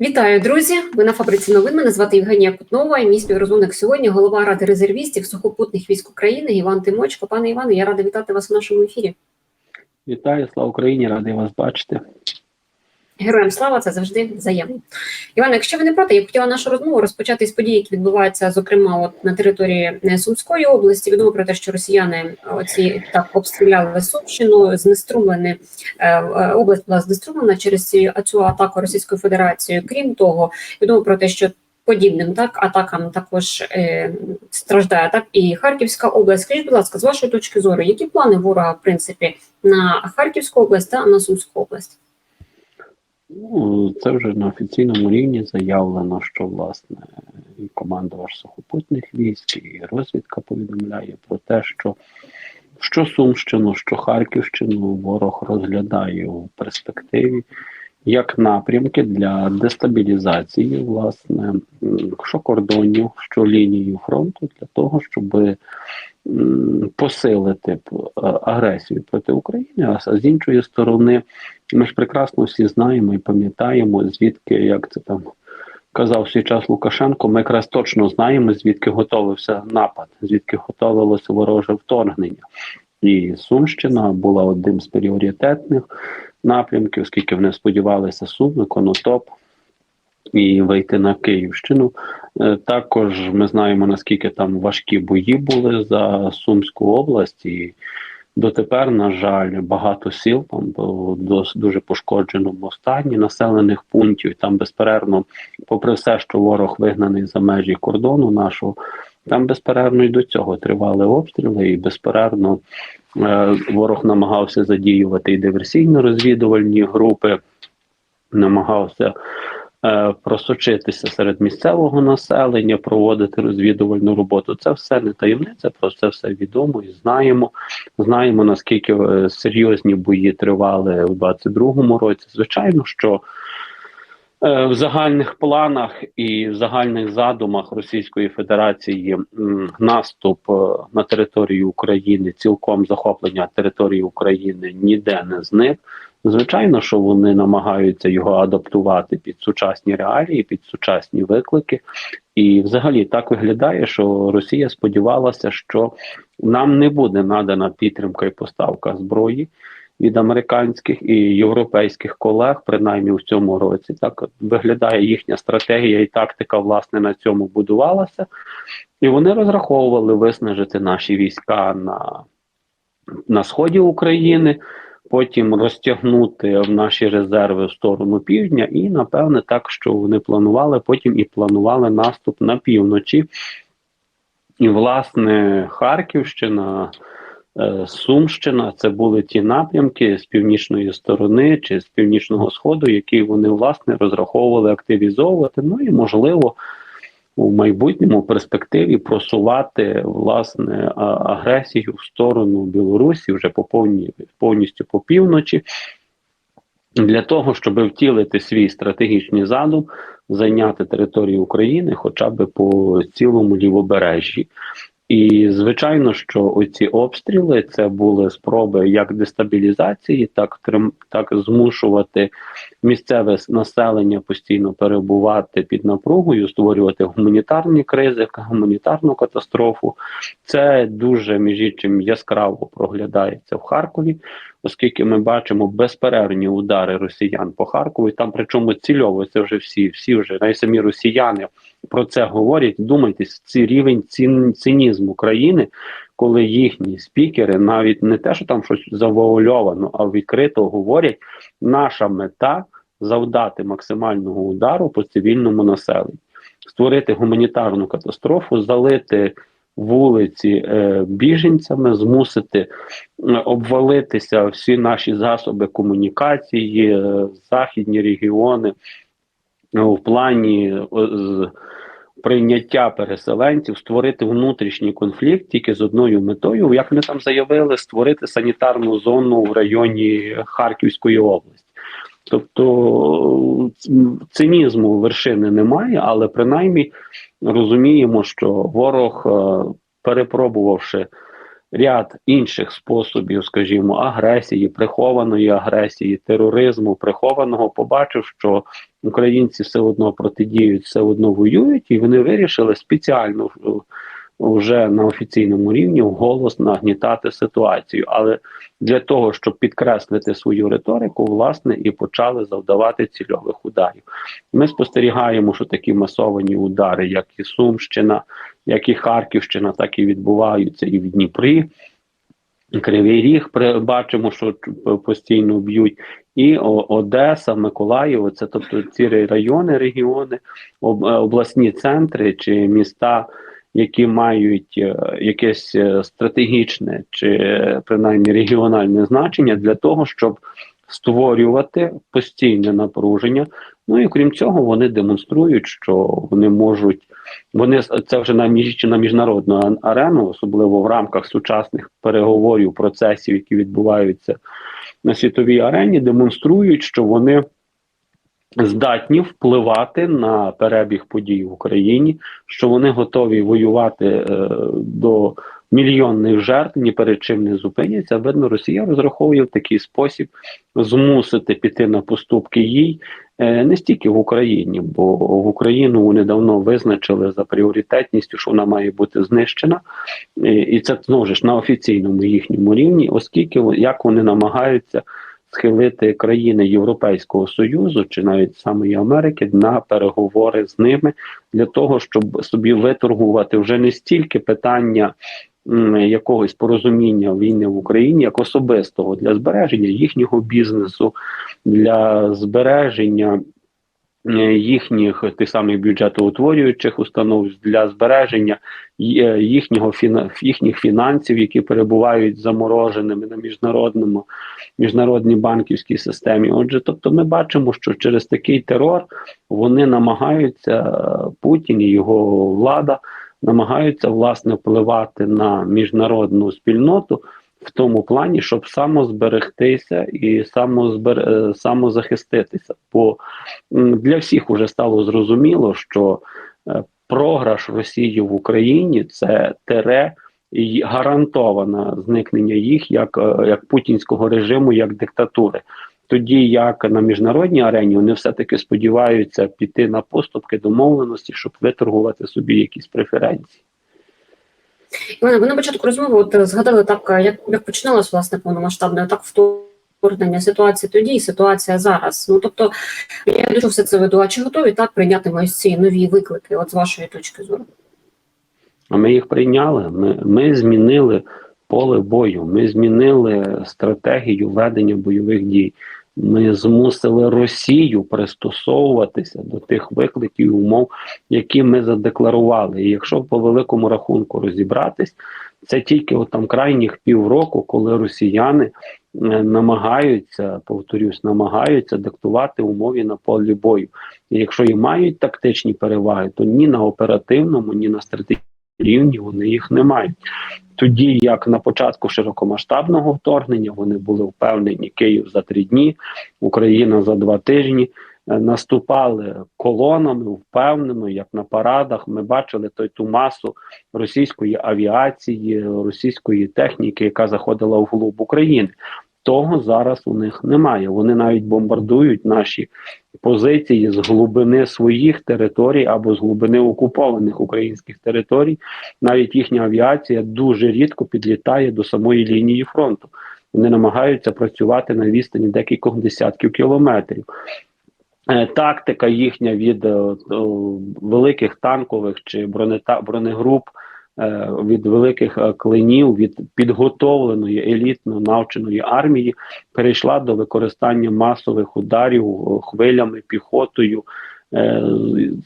Вітаю, друзі! Ви на фабриці новин. Мене звати Євгенія Кутнова. І мій співрозумник сьогодні голова ради резервістів сухопутних військ України Іван Тимочко. Пане Іване, я рада вітати вас в нашому ефірі. Вітаю, слава Україні, радий вас бачити. Героям слава це завжди взаємно. Іване, якщо ви не проти, я б хотіла нашу розмову розпочати з подій, які відбуваються, зокрема, от на території е, Сумської області. Відомо про те, що росіяни оці так обстріляли Сумщину, знеструмлені е, е, область була знеструмлена через цю атаку Російської Федерації. Крім того, відомо про те, що Подібним так атакам також е, страждає так і Харківська область. Скажіть, будь ласка, з вашої точки зору, які плани ворога в принципі на Харківську область та на Сумську область? Ну, це вже на офіційному рівні заявлено, що власне і командувач сухопутних військ, і розвідка повідомляє про те, що що Сумщину, що Харківщину ворог розглядає у перспективі як напрямки для дестабілізації, власне, що кордонів, що лінію фронту, для того, щоб посилити агресію проти України, а з іншої сторони, ми ж прекрасно всі знаємо і пам'ятаємо, звідки як це там. Казав свій час Лукашенко, ми якраз точно знаємо, звідки готовився напад, звідки готовилося вороже вторгнення. І Сумщина була одним з пріоритетних напрямків, оскільки вони сподівалися Суми, Конотоп і вийти на Київщину. Е, також ми знаємо, наскільки там важкі бої були за Сумську область. і Дотепер, на жаль, багато сіл там в дуже пошкодженому стані населених пунктів. Там безперервно, попри все, що ворог вигнаний за межі кордону нашого, там безперервно і до цього тривали обстріли, і безперервно е, ворог намагався задіювати і диверсійно-розвідувальні групи, намагався просочитися серед місцевого населення, проводити розвідувальну роботу. Це все не таємниця, про це все відомо і знаємо. Знаємо наскільки е, серйозні бої тривали у 22-му році. Звичайно, що Е, в загальних планах і в загальних задумах Російської Федерації наступ е, на територію України, цілком захоплення території України ніде не зник. Звичайно, що вони намагаються його адаптувати під сучасні реалії, під сучасні виклики. І, взагалі, так виглядає, що Росія сподівалася, що нам не буде надана підтримка і поставка зброї від американських і європейських колег, принаймні в цьому році. Так виглядає їхня стратегія і тактика, власне, на цьому будувалася, і вони розраховували виснажити наші війська на, на сході України. Потім розтягнути наші резерви в сторону півдня, і напевне так, що вони планували. Потім і планували наступ на півночі. І, власне, Харківщина, Е, Сумщина це були ті напрямки з північної сторони чи з північного сходу, які вони власне розраховували активізовувати. Ну і можливо у майбутньому перспективі просувати власне агресію в сторону Білорусі вже по повні повністю по півночі. Для того щоб втілити свій стратегічний задум, зайняти територію України, хоча б по цілому лівобережжі, і звичайно, що оці обстріли це були спроби як дестабілізації, так так змушувати місцеве населення постійно перебувати під напругою, створювати гуманітарні кризи, гуманітарну катастрофу. Це дуже між іншим яскраво проглядається в Харкові, оскільки ми бачимо безперервні удари росіян по Харкову. І Там причому цільово це вже всі, всі вже навіть самі росіяни про це говорять. Думайте, цей рівень цін, цинізму країни, коли їхні спікери навіть не те, що там щось завуальовано, а відкрито говорять, наша мета завдати максимального удару по цивільному населенню, створити гуманітарну катастрофу, залити. Вулиці е, біженцями змусити е, обвалитися всі наші засоби комунікації, е, західні регіони в плані з прийняття переселенців, створити внутрішній конфлікт тільки з одною метою, як вони там заявили, створити санітарну зону в районі Харківської області. Тобто цинізму вершини немає, але принаймні розуміємо, що ворог, е, перепробувавши ряд інших способів, скажімо, агресії, прихованої агресії, тероризму, прихованого, побачив, що українці все одно протидіють, все одно воюють, і вони вирішили спеціально е, вже на офіційному рівні вголос нагнітати ситуацію. Але для того, щоб підкреслити свою риторику, власне, і почали завдавати цільових ударів. Ми спостерігаємо, що такі масовані удари, як і Сумщина, як і Харківщина, так і відбуваються і в Дніпрі. Кривий Ріг бачимо, що постійно б'ють, і Одеса, Миколаїв, це тобто ці райони, регіони, е, обласні центри чи міста, які мають е, якесь е, стратегічне чи е, принаймні регіональне значення для того, щоб створювати постійне напруження. Ну і крім цього, вони демонструють, що вони можуть вони це вже на між на міжнародну арену, особливо в рамках сучасних переговорів, процесів, які відбуваються на світовій арені, демонструють, що вони здатні впливати на перебіг подій в Україні, що вони готові воювати е, до мільйонних жертв, ні перед чим не зупиняться. Видно, Росія розраховує в такий спосіб змусити піти на поступки їй. Е, Не стільки в Україні, бо в Україну вони давно визначили за пріоритетністю, що вона має бути знищена, і це знову ж на офіційному їхньому рівні, оскільки як вони намагаються схилити країни Європейського союзу чи навіть самої Америки на переговори з ними для того, щоб собі виторгувати вже не стільки питання. Якогось порозуміння війни в Україні як особистого для збереження їхнього бізнесу, для збереження їхніх тих самих бюджетоутворюючих установ для збереження е, їхнього їхніх фінансів, які перебувають замороженими на міжнародному міжнародній банківській системі. Отже, тобто, ми бачимо, що через такий терор вони намагаються Путін і його влада намагаються власне впливати на міжнародну спільноту. В тому плані, щоб самозберегтися і самозбер... е, самозахиститися. Бо для всіх уже стало зрозуміло, що е, програш Росії в Україні це тере і гарантоване зникнення їх як, е, як путінського режиму, як диктатури. Тоді як на міжнародній арені вони все-таки сподіваються піти на поступки домовленості, щоб виторгувати собі якісь преференції. Івана, ви на початку розмови от е, згадали так, е, як, як починалось власне повномасштабне так вторгнення ситуації тоді і ситуація зараз. Ну тобто я чого все це веду. А чи готові так прийняти ось ці нові виклики? От з вашої точки зору? А ми їх прийняли. Ми, ми змінили поле бою, ми змінили стратегію ведення бойових дій. Ми змусили Росію пристосовуватися до тих викликів і умов, які ми задекларували. І якщо по великому рахунку розібратись, це тільки от там крайніх півроку, коли росіяни е, намагаються, повторюсь, намагаються диктувати умови на полі бою. І якщо і мають тактичні переваги, то ні на оперативному, ні на стратегічному рівні вони їх не мають. Тоді, як на початку широкомасштабного вторгнення, вони були впевнені Київ за три дні, Україна за два тижні. е, Наступали колонами, впевнено, як на парадах. Ми бачили той ту масу російської авіації, російської техніки, яка заходила в глуб України. Того зараз у них немає. Вони навіть бомбардують наші позиції з глибини своїх територій або з глибини окупованих українських територій. Навіть їхня авіація дуже рідко підлітає до самої лінії фронту. Вони намагаються працювати на відстані декількох десятків кілометрів. Е, Тактика їхня від е, о, великих танкових чи бронегруп, е, від великих е, клинів, від підготовленої елітно навченої армії перейшла до використання масових ударів е, хвилями, піхотою, е,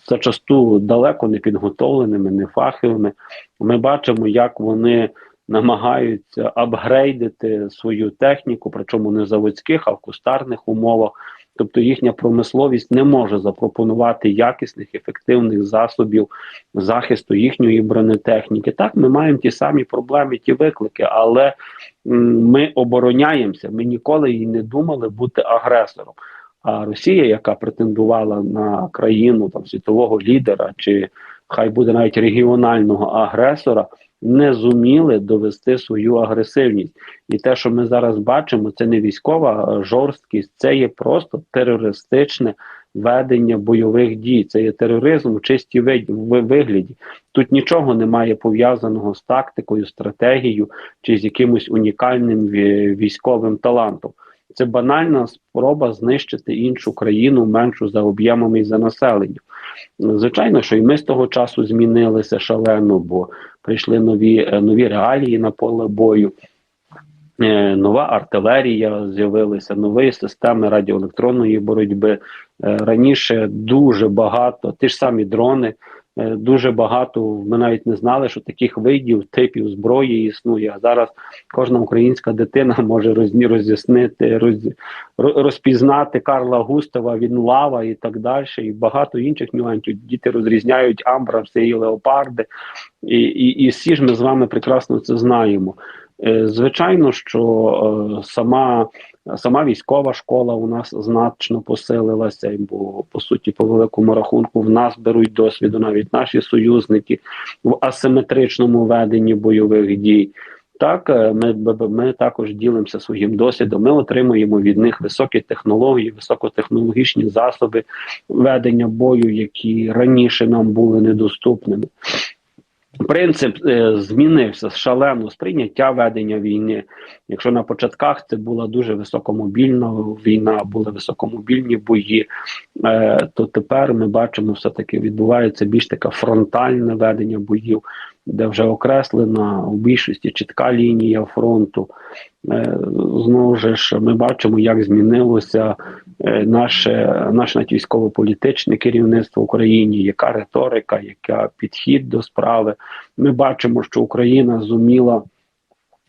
зачасту далеко не підготовленими, нефаховими. Ми бачимо, як вони намагаються апгрейдити свою техніку, причому не заводських, а в кустарних умовах. Тобто їхня промисловість не може запропонувати якісних ефективних засобів захисту їхньої бронетехніки. Так, ми маємо ті самі проблеми, ті виклики, але ми обороняємося. Ми ніколи і не думали бути агресором. А Росія, яка претендувала на країну там світового лідера, чи хай буде навіть регіонального агресора, не зуміли довести свою агресивність. І те, що ми зараз бачимо, це не військова е, жорсткість, це є просто терористичне ведення бойових дій. Це є тероризм в чистій вигляді. Тут нічого немає пов'язаного з тактикою, стратегією чи з якимось унікальним військовим талантом. Це банальна спроба знищити іншу країну меншу за об'ємами і за населенням. Звичайно, що і ми з того часу змінилися шалено, бо прийшли нові, е, нові реалії на поле бою. Е, Нова артилерія з'явилася, нові системи радіоелектронної боротьби. Е, Раніше дуже багато, ті ж самі дрони, дуже багато. Ми навіть не знали, що таких видів, типів зброї існує. А зараз кожна українська дитина може роз'яснити, роз, розпізнати Карла Густава, він лава і так далі, і багато інших нюансів. Діти розрізняють амбрамси і леопарди, і, і, і всі ж ми з вами прекрасно це знаємо. Е, Звичайно, що е, сама, сама військова школа у нас значно посилилася, бо по суті, по великому рахунку, в нас беруть досвіду навіть наші союзники в асиметричному веденні бойових дій. Так, е, ми, ми також ділимося своїм досвідом. Ми отримуємо від них високі технології, високотехнологічні засоби ведення бою, які раніше нам були недоступними. Принцип е, змінився шалено сприйняття ведення війни. Якщо на початках це була дуже високомобільна війна, були високомобільні бої, е, то тепер ми бачимо, все таки відбувається більш таке фронтальне ведення боїв, де вже окреслена в більшості чітка лінія фронту. Е, знову ж ми бачимо, як змінилося е, наше, наше військово-політичне керівництво в Україні, яка риторика, яка підхід до справи. Ми бачимо, що Україна зуміла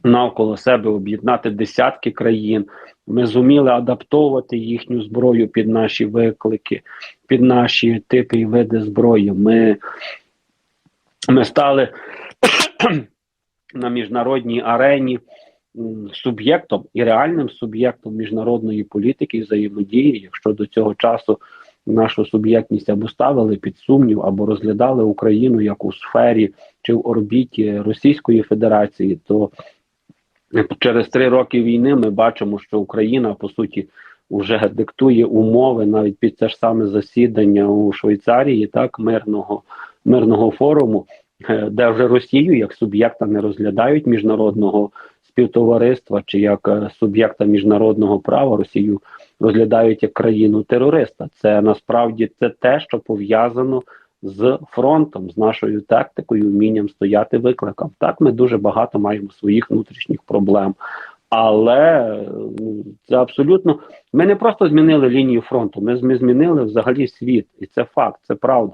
навколо себе об'єднати десятки країн. Ми зуміли адаптовувати їхню зброю під наші виклики, під наші типи і види зброї. Ми, ми стали на міжнародній арені суб'єктом і реальним суб'єктом міжнародної політики і взаємодії, якщо до цього часу нашу суб'єктність або ставили під сумнів, або розглядали Україну як у сфері чи в орбіті Російської Федерації, то через три роки війни ми бачимо, що Україна по суті вже диктує умови навіть під це ж саме засідання у Швейцарії, так мирного мирного форуму, е, де вже Росію як суб'єкта не розглядають міжнародного співтовариства чи як е, суб'єкта міжнародного права Росію розглядають як країну терориста. Це насправді це те, що пов'язано з фронтом, з нашою тактикою, вмінням стояти викликам. Так, ми дуже багато маємо своїх внутрішніх проблем. Але ну, це абсолютно ми не просто змінили лінію фронту, ми, ми змінили взагалі світ, і це факт, це правда.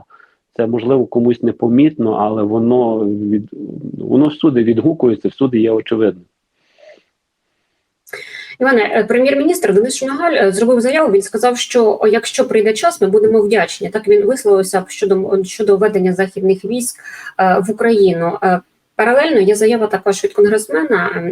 Це можливо комусь непомітно, але воно від воно всюди відгукується, всюди є очевидно. Іване, е, прем'єр-міністр Денис Шмигаль е, зробив заяву. Він сказав, що якщо прийде час, ми будемо вдячні. Так він висловився щодо щодо введення західних військ е, в Україну. Паралельно є заява також від конгресмена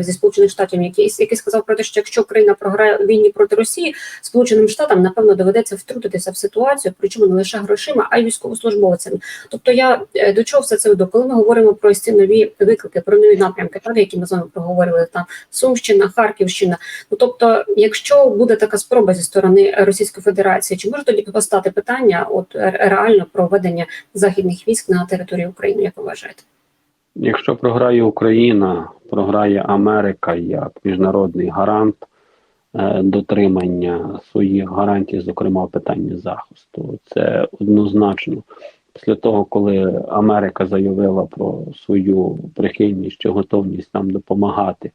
зі сполучених штатів, який, який сказав про те, що якщо Україна програє війні проти Росії, Сполученим Штатам напевно доведеться втрутитися в ситуацію, причому не лише грошима, а й військовослужбовцями. Тобто, я е, до чого все це веду? Коли ми говоримо про ці нові виклики, про нові напрямки, так, які ми з вами проговорили там Сумщина, Харківщина. Ну тобто, якщо буде така спроба зі сторони Російської Федерації, чи може тоді постати питання, от реально про введення західних військ на території України, як ви вважаєте? Якщо програє Україна, програє Америка як міжнародний гарант е, дотримання своїх гарантій, зокрема в питанні захисту, це однозначно. Після того, коли Америка заявила про свою прихильність чи готовність нам допомагати,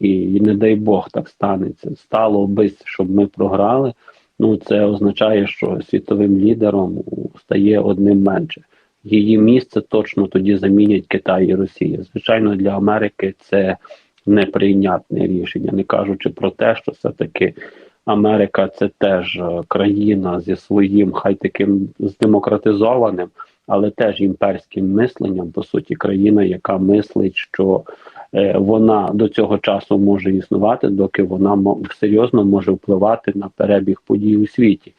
і, і не дай Бог так станеться, стало би, щоб ми програли. Ну це означає, що світовим лідером стає одним менше її місце точно тоді замінять Китай і Росія. Звичайно, для Америки це неприйнятне рішення, не кажучи про те, що все-таки Америка це теж е, країна зі своїм, хай таким здемократизованим, але теж імперським мисленням, по суті, країна, яка мислить, що е, вона до цього часу може існувати, доки вона серйозно може впливати на перебіг подій у світі.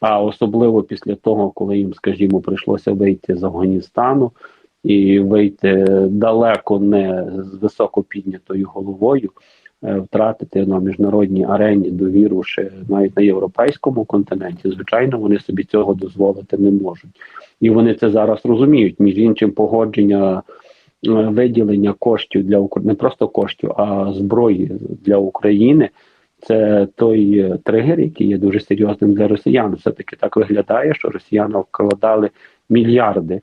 А особливо після того, коли їм, скажімо, прийшлося вийти з Афганістану, і вийти далеко не з високо піднятою головою, е, втратити на міжнародній арені довіру ще навіть на європейському континенті. Звичайно, вони собі цього дозволити не можуть, і вони це зараз розуміють. Між іншим, погодження. е, Виділення коштів для Ук- не просто коштів, а зброї для України це той е, тригер, який є дуже серйозним для росіян. Все таки так виглядає, що росіяни вкладали мільярди,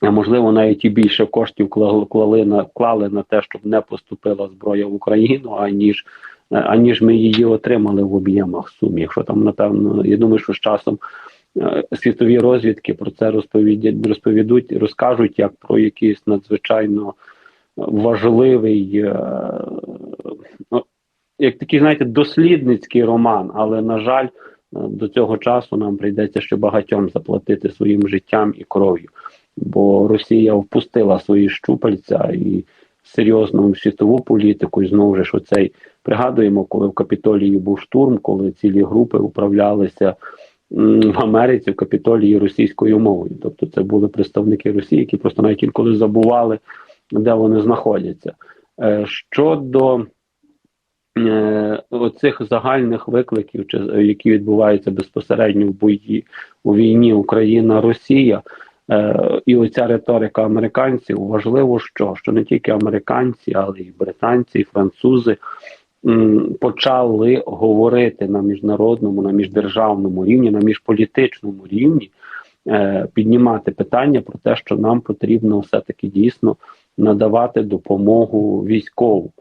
а можливо навіть і більше коштів клали, на клали на те, щоб не поступила зброя в Україну, аніж е, аніж ми її отримали в об'ємах сумі. Якщо там напевно, я думаю, що з часом е, світові розвідки про це розповідять, розповідуть, розкажуть як про якийсь надзвичайно важливий, як такий, знаєте, дослідницький роман, але на жаль, е, до цього часу нам прийдеться ще багатьом заплатити своїм життям і кров'ю, бо Росія впустила свої щупальця і серйозну світову політику. І знову ж оцей пригадуємо, коли в Капітолії був штурм, коли цілі групи управлялися в Америці в Капітолії російською мовою. Тобто це були представники Росії, які просто навіть інколи забували, де вони знаходяться. Е, Щодо оцих загальних викликів, чи які відбуваються безпосередньо в бої у війні Україна-Росія, е, і оця риторика американців важливо, що що не тільки американці, але й британці, і французи почали говорити на міжнародному, на міждержавному рівні, на міжполітичному рівні, е, піднімати питання про те, що нам потрібно все таки дійсно надавати допомогу військову.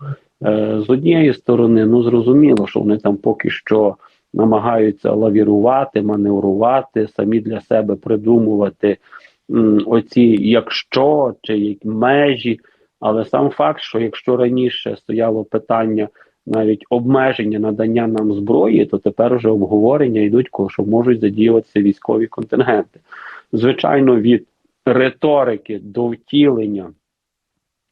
Е, З однієї сторони, ну зрозуміло, що вони там поки що намагаються лавірувати, маневрувати, самі для себе придумувати м, оці якщо чи як межі. Але сам факт, що якщо раніше стояло питання навіть обмеження надання нам зброї, то тепер вже обговорення йдуть, що можуть задіюватися військові контингенти. Звичайно, від риторики до втілення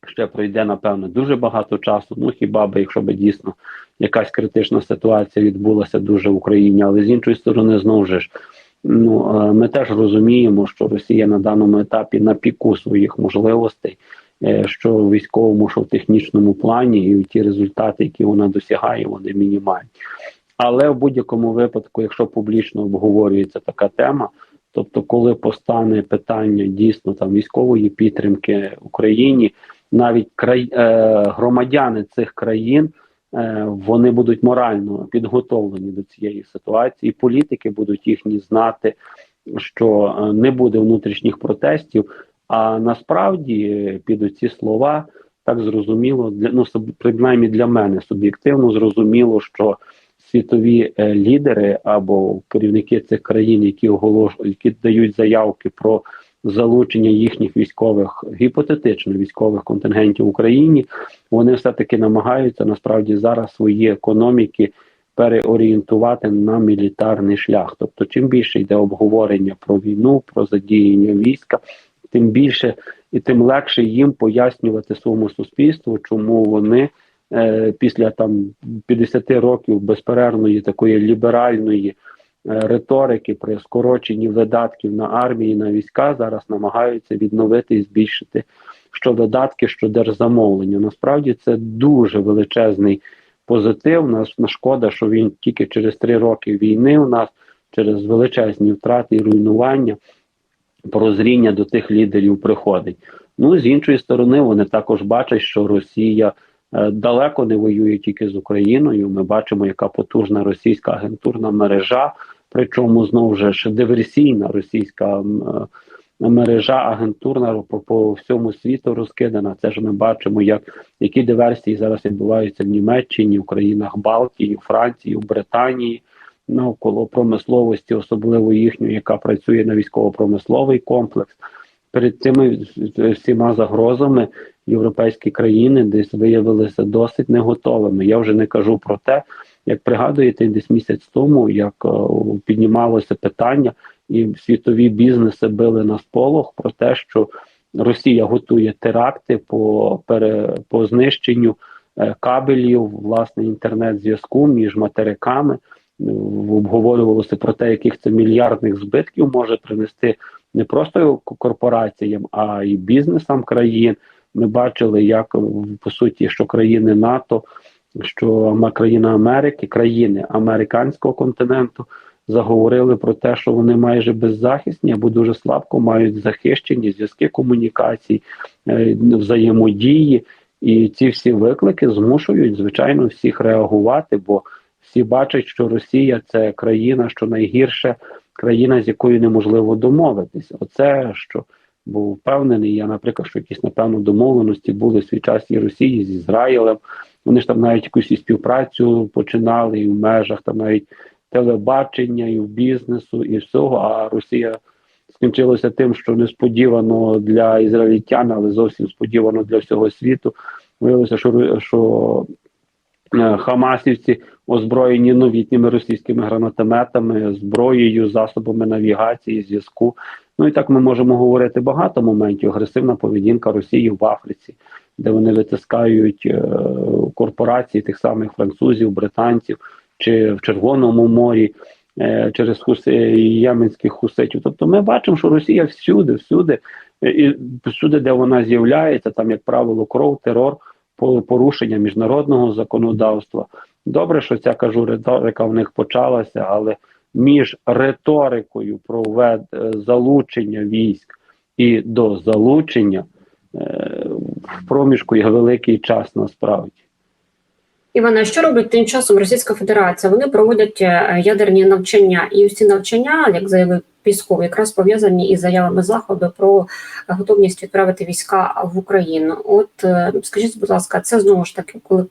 ще пройде, напевно, дуже багато часу. Ну хіба би, якщо би дійсно якась критична ситуація відбулася дуже в Україні, але з іншої сторони, знову ж ну е, ми теж розуміємо, що Росія на даному етапі на піку своїх можливостей, е, що в військовому, що в технічному плані, і ті результати, які вона досягає, вони мінімальні. Але в будь-якому випадку, якщо публічно обговорюється така тема, тобто, коли постане питання дійсно там військової підтримки Україні, навіть край, е, громадяни цих країн е, вони будуть морально підготовлені до цієї ситуації. Політики будуть їхні знати, що е, не буде внутрішніх протестів. А насправді під оці слова так зрозуміло для ну принаймні для мене суб'єктивно зрозуміло, що світові е, лідери або керівники цих країн, які оголошують, які дають заявки про залучення їхніх військових гіпотетично військових контингентів в Україні, вони все таки намагаються насправді зараз свої економіки переорієнтувати на мілітарний шлях. Тобто, чим більше йде обговорення про війну, про задіяння війська, тим більше і тим легше їм пояснювати своєму суспільству, чому вони е, після там 50 років безперервної такої ліберальної риторики при скороченні видатків на армії на війська зараз намагаються відновити і збільшити що видатки, що держзамовлення. Насправді це дуже величезний позитив. Нас шкода, що він тільки через три роки війни у нас через величезні втрати і руйнування прозріння до тих лідерів приходить. Ну з іншої сторони, вони також бачать, що Росія е, далеко не воює тільки з Україною. Ми бачимо, яка потужна російська агентурна мережа, причому знову ж диверсійна російська е, мережа агентурна по, всьому світу розкидана. Це ж ми бачимо, як які диверсії зараз відбуваються в Німеччині, в країнах Балтії, у Франції, у Британії. Навколо промисловості, особливо їхньої, яка працює на військово-промисловий комплекс. Перед цими всіма загрозами європейські країни десь виявилися досить не готовими. Я вже не кажу про те, як пригадуєте, десь місяць тому, як піднімалося питання, і світові бізнеси били на сполох про те, що Росія готує теракти по пере, по знищенню е, кабелів, власне, інтернет-зв'язку між материками. обговорювалося про те, яких це мільярдних збитків може принести не просто корпораціям, а й бізнесам країн. Ми бачили, як по суті, що країни НАТО, що країни Америки, країни американського континенту заговорили про те, що вони майже беззахисні або дуже слабко мають захищені зв'язки комунікацій, е, взаємодії, і ці всі виклики змушують звичайно всіх реагувати, бо всі бачать, що Росія це країна, що найгірше країна, з якою неможливо домовитися. Оце що був впевнений. Я, наприклад, що якісь напевно домовленості були в свій час і Росії з Ізраїлем. Вони ж там навіть якусь і співпрацю починали і в межах там навіть телебачення, і в бізнесу, і всього. А Росія скінчилося тим, що несподівано для ізраїльтян, але зовсім сподівано для всього світу. Виявилося, що що е, Хамасівці озброєні новітніми російськими гранатометами, зброєю, засобами навігації, зв'язку. Ну і так ми можемо говорити багато моментів. Агресивна поведінка Росії в Африці, де вони витискають е, корпорації тих самих французів, британців чи в Червоному морі е, через хуси, єменських хуситів. Тобто ми бачимо, що Росія всюди, всюди, е, і всюди, де вона з'являється, там, як правило, кров, терор, порушення міжнародного законодавства. Добре, що ця кажу, риторика в них почалася, але між риторикою про вед, е, залучення військ і до залучення в проміжку є великий час насправді. Івана, що робить тим часом Російська Федерація? Вони проводять е, ядерні навчання, і всі навчання, як заявив Пісков, якраз пов'язані із заявами заходу про готовність відправити війська в Україну. От е, скажіть, будь ласка, це знову ж таки, коли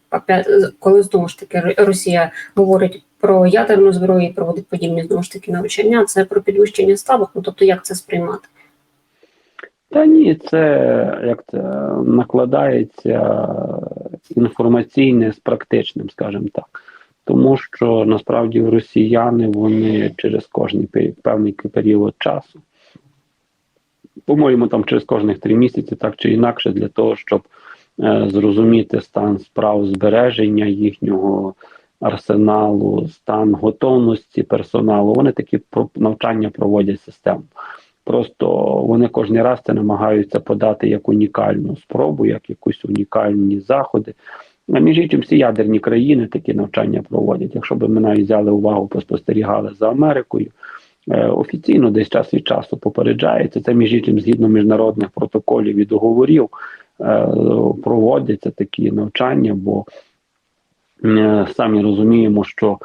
коли знову ж таки Росія говорить про ядерну зброю, і проводить подібні знову ж таки навчання. Це про підвищення ставок. Ну тобто, як це сприймати? Та ні, це як це накладається інформаційне з практичним, скажімо так. Тому що насправді росіяни вони через кожний певний період часу, по-моєму, там через кожних три місяці, так чи інакше, для того, щоб е, зрозуміти стан справ збереження їхнього арсеналу, стан готовності персоналу, вони такі навчання проводять системно. Просто вони кожен раз це намагаються подати як унікальну спробу, як якусь унікальні заходи. А між іншим, всі ядерні країни такі навчання проводять. Якщо б ми навіть взяли увагу, поспостерігали за Америкою, е, офіційно десь час від часу попереджається. Це між іншим, згідно міжнародних протоколів і договорів, е, проводяться такі навчання, бо е, самі розуміємо, що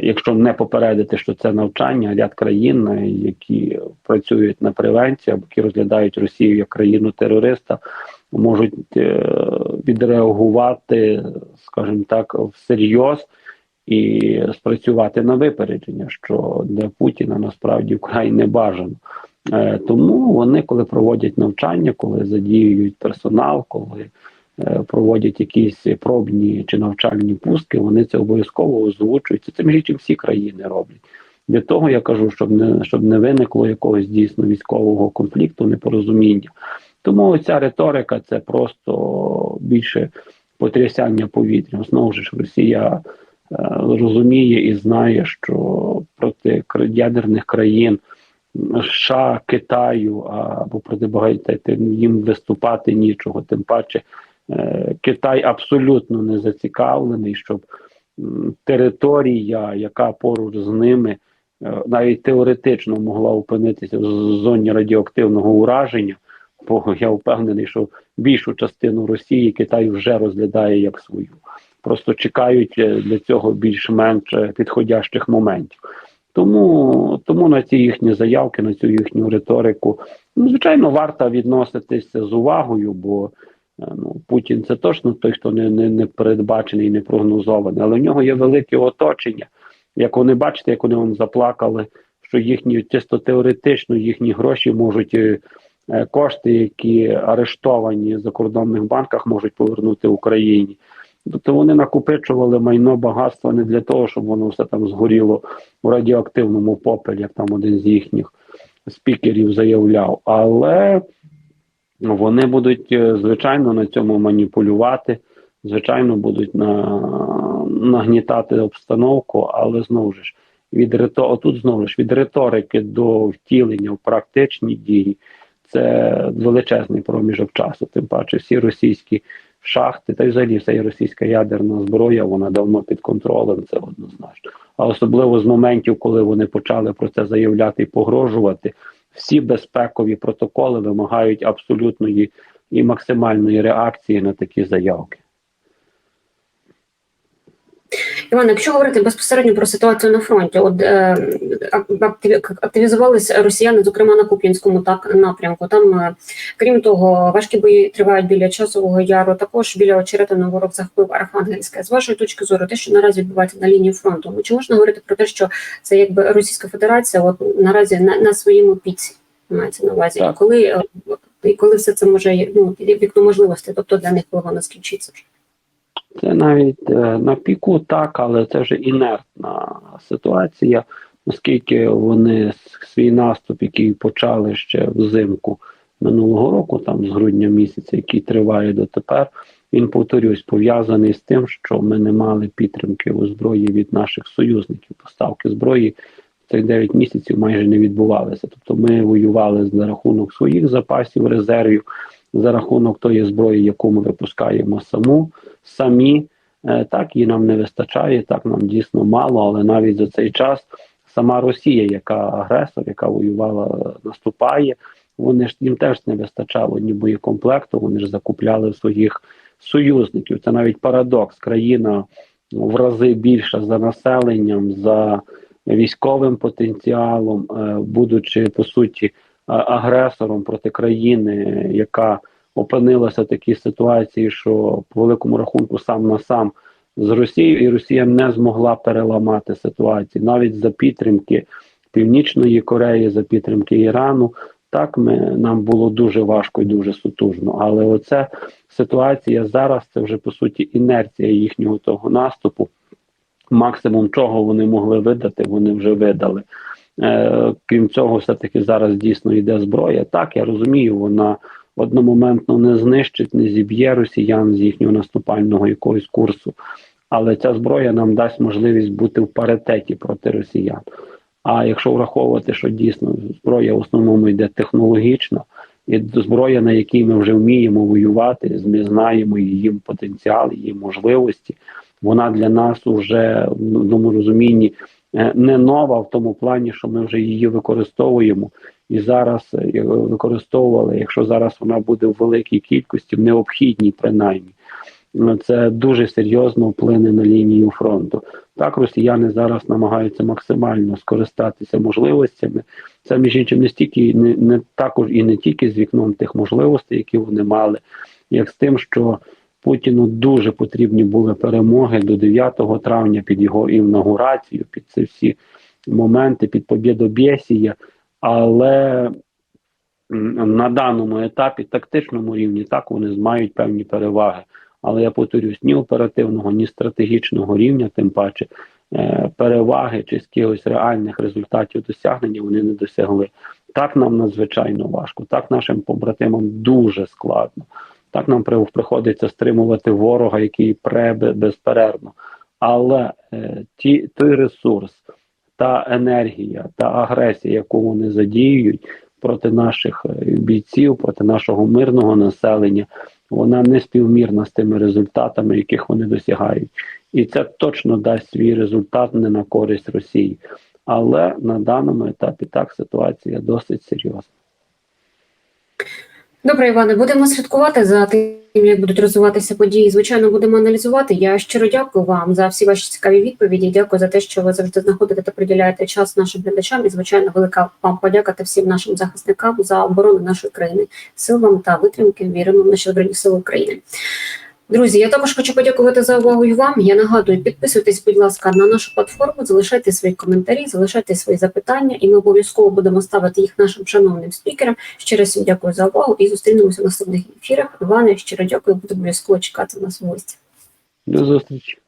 Якщо не попередити, що це навчання, ряд країн, які працюють на превенції, або які розглядають Росію як країну терориста, можуть е, відреагувати, скажімо так, всерйоз і спрацювати на випередження, що для Путіна насправді вкрай не бажано. Е, тому вони, коли проводять навчання, коли задіюють персонал, коли Е, проводять якісь пробні чи навчальні пустки, вони це обов'язково озвучують. Це між іншим всі країни роблять. Для того я кажу, щоб не щоб не виникло якогось дійсно військового конфлікту, непорозуміння. Тому ця риторика це просто більше потрясання повітря. Знову ж Росія е, розуміє і знає, що проти ядерних країн США, Китаю або проти багато їм виступати нічого, тим паче Е, Китай абсолютно не зацікавлений, щоб територія, яка поруч з ними е, навіть теоретично могла опинитися в зоні радіоактивного ураження, бо я впевнений, що більшу частину Росії Китай вже розглядає як свою. Просто чекають е, для цього більш-менш підходящих моментів. Тому тому на ці їхні заявки, на цю їхню риторику, ну, звичайно, варто відноситися з увагою, бо Е, ну, Путін це точно той, хто не не, не передбачений, не прогнозований, але в нього є велике оточення. Як вони бачите, як вони вам заплакали, що їхні чисто теоретично їхні гроші можуть е, е, кошти, які арештовані в закордонних банках, можуть повернути Україні. Тобто вони накопичували майно багатства не для того, щоб воно все там згоріло у радіоактивному попелі, як там один з їхніх спікерів заявляв. Але вони будуть е, звичайно на цьому маніпулювати, звичайно, будуть на нагнітати обстановку, але знову ж від рито... отут знову ж від риторики до втілення в практичні дії це величезний проміжок часу. Тим паче, всі російські шахти, та й взагалі вся російська ядерна зброя, вона давно під контролем, це однозначно. А особливо з моментів, коли вони почали про це заявляти і погрожувати, всі безпекові протоколи вимагають абсолютної і максимальної реакції на такі заявки. Іван, якщо говорити безпосередньо про ситуацію на фронті, от е, активі- активізувалися росіяни, зокрема на Куп'янському так напрямку. Там, е, крім того, важкі бої тривають біля часового яру. Також біля очеретиного ворог захопив Архангельське. З вашої точки зору, те, що наразі відбувається на лінії фронту, ну, чи можна говорити про те, що це якби Російська Федерація, от наразі на, на своєму піці мається на увазі, Так. і коли е, і коли все це може ну вікно можливостей, тобто для них коли воно скінчиться вже. Це навіть е, на піку так, але це вже інертна ситуація, оскільки вони свій наступ, який почали ще взимку минулого року, там з грудня місяця, який триває дотепер, він повторюсь, пов'язаний з тим, що ми не мали підтримки у зброї від наших союзників. Поставки зброї цих 9 місяців майже не відбувалися. Тобто ми воювали за рахунок своїх запасів, резервів, за рахунок тої зброї, яку ми випускаємо саму самі. Е, Так, її нам не вистачає, так нам дійсно мало, але навіть за цей час сама Росія, яка агресор, яка воювала, наступає, вони ж їм теж не вистачало ні боєкомплекту, вони ж закупляли своїх союзників. Це навіть парадокс. Країна в рази більша за населенням, за військовим потенціалом, е, будучи по суті агресором проти країни, яка опинилася в такій ситуації, що по великому рахунку сам на сам з Росією, і Росія не змогла переламати ситуацію навіть за підтримки Північної Кореї, за підтримки Ірану. Так ми нам було дуже важко і дуже сутужно. Але оця ситуація зараз це вже по суті інерція їхнього того наступу. Максимум чого вони могли видати, вони вже видали. Е, крім цього, все-таки зараз дійсно йде зброя. Так, я розумію, вона одномоментно не знищить, не зіб'є росіян з їхнього наступального якогось курсу. Але ця зброя нам дасть можливість бути в паритеті проти росіян. А якщо враховувати, що дійсно зброя в основному йде технологічна, і зброя, на якій ми вже вміємо воювати, ми знаємо її потенціал, її можливості, вона для нас вже в одному розумінні не нова в тому плані, що ми вже її використовуємо і зараз е, використовували. Якщо зараз вона буде в великій кількості, в необхідній принаймні, ну, це дуже серйозно вплине на лінію фронту. Так, росіяни зараз намагаються максимально скористатися можливостями. Це між іншим не стільки не, не також і не тільки з вікном тих можливостей, які вони мали, як з тим, що Путіну дуже потрібні були перемоги до 9 травня під його інаугурацію, під ці всі моменти, під побєдобєсія. Але на даному етапі, тактичному рівні, так вони мають певні переваги. Але я повторюсь, ні оперативного, ні стратегічного рівня, тим паче е, переваги чи з якихось реальних результатів досягнення вони не досягли. Так нам надзвичайно важко, так нашим побратимам дуже складно. Так нам приходиться стримувати ворога, який пребе безперервно. Але е, ті, той ресурс, та енергія, та агресія, яку вони задіюють проти наших е, бійців, проти нашого мирного населення, вона не співмірна з тими результатами, яких вони досягають. І це точно дасть свій результат не на користь Росії. Але на даному етапі так ситуація досить серйозна. Добре, Іване, будемо слідкувати за тим, як будуть розвиватися події. Звичайно, будемо аналізувати. Я щиро дякую вам за всі ваші цікаві відповіді. Дякую за те, що ви завжди знаходите та приділяєте час нашим глядачам. І звичайно, велика вам подяка всім нашим захисникам за оборону нашої країни, сил вам та витримки. Віримо в наші збройні сили України. Друзі, я також хочу подякувати за увагу і вам. Я нагадую, підписуйтесь, будь ласка, на нашу платформу, залишайте свої коментарі, залишайте свої запитання, і ми обов'язково будемо ставити їх нашим шановним спікерам. Ще раз всім дякую за увагу і зустрінемося в наступних ефірах. Іване, щиро дякую, буду обов'язково чекати на нас в гості. До зустрічі.